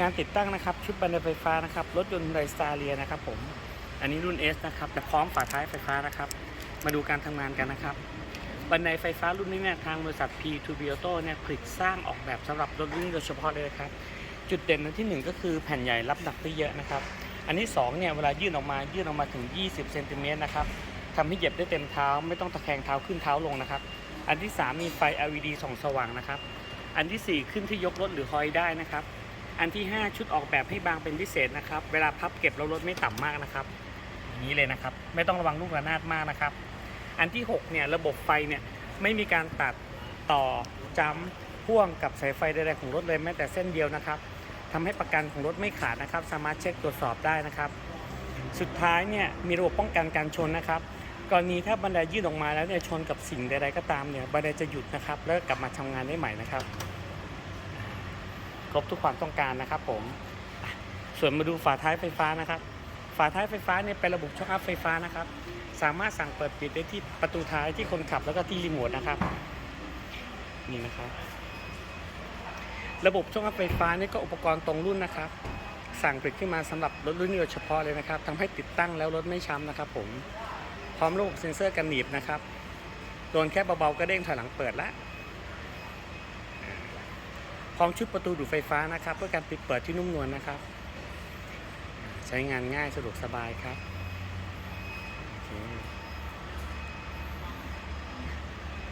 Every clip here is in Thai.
งานติดตั้งนะครับ ชุดบันไดไฟฟ้านะครับ รถยนต์ไดสตาเรียนะครับผมอันนี้รุ่น S นะครับแต่พร้อมฝาท้ายไฟฟ้านะครับ มาดูการทำงานกันนะครับ บันไดไฟฟ้ารุ่นนี้เนี่ยทางบริษัท P2B Auto เนี่ยผลิตสร้างออกแบบสำหรับรถรุ่นโดยเฉพาะเลยนะครับ จุดเด่นอันที่หนึ่งก็คือแผ่นใหญ่รับหนักได้เยอะนะครับ อันที่สองเนี่ยเวลายื่นออกมายื่นออกมาถึง 20เซนติเมตรนะครับทำให้เหยียบได้เต็มเท้า ไม่ต้องตะแคงเท้าขึ้นเท้าลงนะครับ อันที่สามมีไฟ LED ส่องสว่างนะครับ อันที่สี่ขึ้นที่ยกรถหรือฮอยได้นะครับ อันที่ 5 ชุดออกแบบให้บางเป็นพิเศษนะครับ เวลาพับเก็บแล้วรถไม่ต่ำมากนะครับ อย่างนี้เลยนะครับ ไม่ต้องระวังลูกระนาดมากนะครับ อันที่ 6 เนี่ยระบบไฟเนี่ยไม่มีการตัดต่อจ้ำพ่วงกับสายไฟใดๆของรถเลยแม้แต่เส้นเดียวนะครับทำให้ประกันของรถไม่ขาดนะครับ สามารถเช็คตรวจสอบได้นะครับ สุดท้ายเนี่ยมีระบบป้องกันการชนนะครับ กรณีถ้าบันไดยื่นออกมาแล้วเนี่ยชนกับสิ่งใดๆก็ตามเนี่ยบันไดจะหยุดนะครับ แล้วกลับมาทำงานได้ใหม่นะครับ ครบทุกความต้องการนะครับผมส่วนมาดูฝาท้ายไฟฟ้านะครับ ฝาท้ายไฟฟ้าเนี่ยเป็นระบบช็อคอัพไฟฟ้านะครับ สามารถสั่งเปิดปิดได้ที่ประตูท้ายที่คนขับแล้วก็ที่รีโมทนะครับนี่นะครับ ระบบช็อคอัพไฟฟ้านี่ก็อุปกรณ์ตรงรุ่นนะครับ สั่งผลิตขึ้นมาสำหรับรถรุ่นนี้โดยเฉพาะเลยนะครับทำให้ติดตั้งแล้วรถไม่ช้ำนะครับ ผมพร้อมระบบเซ็นเซอร์กันหนีบนะครับโดนแค่เบาๆก็เด้งถอยหลังเปิดละพ ร้อมชุดประตูดูดไฟฟ้านะครับ เพื่อการปิดเปิดที่นุ่มนวลนะครับ ใช้งานง่ายสะดวกสบายครับ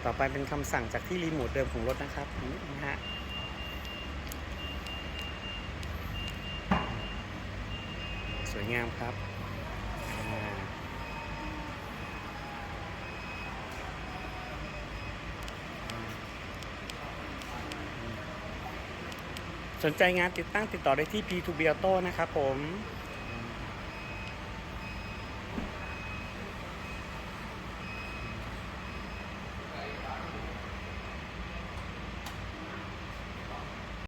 ต่อไปเป็นคำสั่งจากที่รีโมทเดิมของรถนะครับนี่นะฮะสวยงามครับอ่า สนใจงานติดตั้งติดต่อได้ที่ P2B Auto นะครับผม